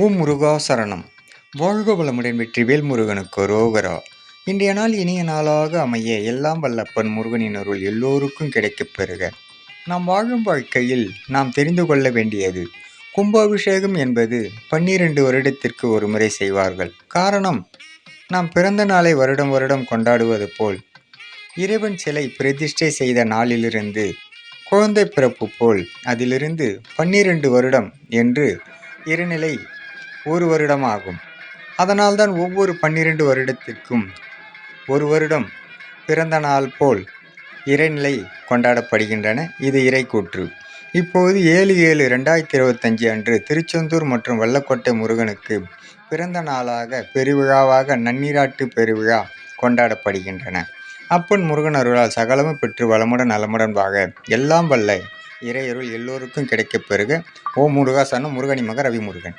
ஓம் முருகா சரணம். வாழ்க வளமுடன் வெற்றிவேல் முருகனுக்கு ரோகரா. இன்றைய நாள் இனிய நாளாக அமைய எல்லாம் வல்லப்பன் முருகனின் அருள் எல்லோருக்கும் கிடைக்கப் பெறுக. நாம் வாழும் வாழ்க்கையில் நாம் தெரிந்து கொள்ள வேண்டியது கும்பாபிஷேகம் என்பது பன்னிரண்டு வருடத்திற்கு ஒரு முறை செய்வார்கள். காரணம் நாம் பிறந்த நாளை வருடம் வருடம் கொண்டாடுவது போல் இறைவன் சிலை பிரதிஷ்டை செய்த நாளிலிருந்து குழந்தை பிறப்பு போல் அதிலிருந்து பன்னிரண்டு வருடம் என்று இருநிலை ஒரு வருடம் ஆகும் அதனால்தான் ஒவ்வொரு பன்னிரண்டு வருடத்திற்கும் ஒரு வருடம் பிறந்த நாள் போல் இறைநிலை கொண்டாடப்படுகின்றன. இது இறைக்கூற்று. இப்போது ஏழு ஏழு ரெண்டாயிரத்தி இருபத்தஞ்சு அன்று திருச்செந்தூர் மற்றும் வல்லக்கோட்டை முருகனுக்கு பிறந்த நாளாக பெருவிழாவாக நன்னீராட்டு பெருவிழா கொண்டாடப்படுகின்றன. அப்பன் முருகன் அருளால் சகலமும் பெற்று வளமுடன் நலமுடன் வாக எல்லாம் வல்ல இறையருள் எல்லோருக்கும் கிடைக்கப் பெறுக. ஓ முருகாசனம் முருகனி மக ரவி முருகன்